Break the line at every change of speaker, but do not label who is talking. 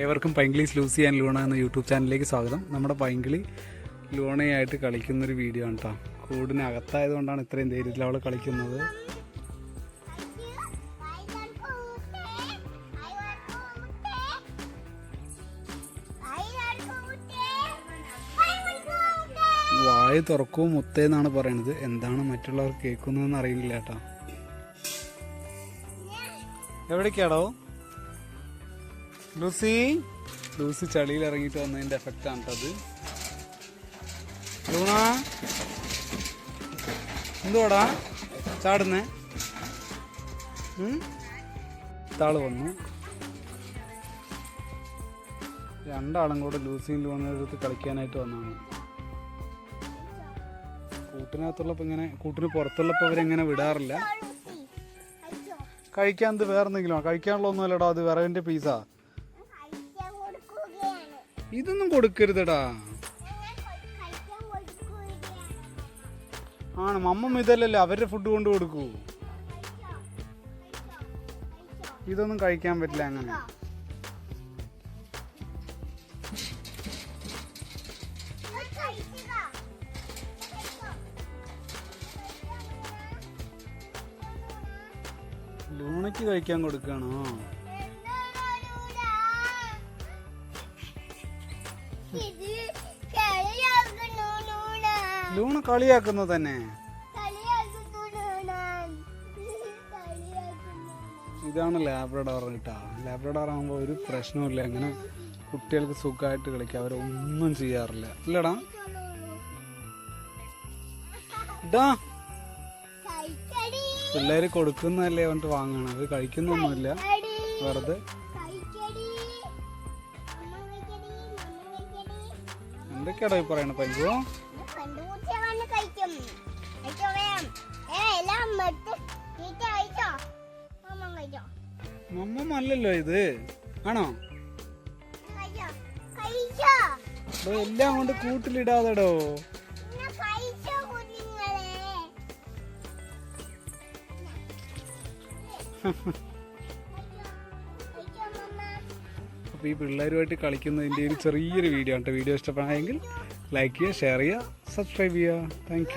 ഏവർക്കും പൈങ്കിളീസ് Lucy and Luna എന്ന യൂട്യൂബ് ചാനലിലേക്ക് സ്വാഗതം. നമ്മുടെ പൈങ്കിളി ലൂണയായിട്ട് കളിക്കുന്നൊരു വീഡിയോ ആണ് കേട്ടോ കൂടിനകത്തായത് കൊണ്ടാണ് ഇത്രയും ധൈര്യത്തിൽ അവൾ കളിക്കുന്നത്. വായ തുറക്കവും മുത്തേന്നാണ് പറയണത്. എന്താണ് മറ്റുള്ളവർ കേൾക്കുന്നതെന്ന് അറിയില്ല കേട്ടോ എവിടേക്കാടോ? ലൂസി? ലൂസി ചളിയിൽ ഇറങ്ങിയിട്ട് വന്നതിന്റെ എഫക്റ്റ് ആണ് കേട്ടത് ലൂണ? എന്തുവാടാ? ചാടുന്നേ? താൾ വന്നു. രണ്ടാളും കൂടെ ലൂസിയും ലൂണടുത്ത് കളിക്കാനായിട്ട് വന്നതാണ്. കൂട്ടിനകത്തുള്ളപ്പോൾ ഇങ്ങനെ കൂട്ടിന് പുറത്തുള്ളപ്പോൾ അവരെങ്ങനെ വിടാറില്ല. കഴിക്കാൻ ഇത് വേറെ എന്തെങ്കിലും കഴിക്കാനുള്ള ഒന്നുമല്ലടാ അത് വിറവിന്റെ പീസാ ഇതൊന്നും കൊടുക്കരുതടാ. ആണ് മമ്മ ഇതല്ലല്ലോ അവരുടെ ഫുഡ് കൊണ്ട് കൊടുക്കൂ. ഇതൊന്നും കഴിക്കാൻ പറ്റില്ല അങ്ങനെ. ലൂണയ്ക്ക് കഴിക്കാൻ കൊടുക്കണോ? ലൂണ കളിയാക്കുന്നു തന്നെ. ഇതാണ് ലാബ്രഡോർ കേട്ടോ ലാബ്രഡോർ ആകുമ്പോൾ ഒരു പ്രശ്നവുമില്ല. അങ്ങനെ കുട്ടികൾക്ക് സുഖമായിട്ട് കളിക്കാം. അവരൊന്നും ചെയ്യാറില്ല. ഇല്ലടാ. ഇടാ പിള്ളേർ കൊടുക്കുന്നതല്ലേ പറഞ്ഞിട്ട് വാങ്ങണം അത് കഴിക്കുന്നൊന്നുമില്ല. വെറുതെ എന്തൊക്കെയാടോ ഈ പറയണ പഞ്ചു മമ്മല്ലല്ലോ ഇത്. ആണോ? എല്ലാം കൊണ്ട് കൂട്ടിലിടാതെടോ. അപ്പോൾ ഈ പിള്ളേരുമായിട്ട് കളിക്കുന്നതിന്റെ ഒരു ചെറിയൊരു വീഡിയോ ആണ് വീഡിയോ ഇഷ്ടപ്പെടാമെങ്കിൽ ലൈക്ക് ചെയ്യുക ഷെയർ ചെയ്യുക സബ്സ്ക്രൈബ് ചെയ്യുക. താങ്ക്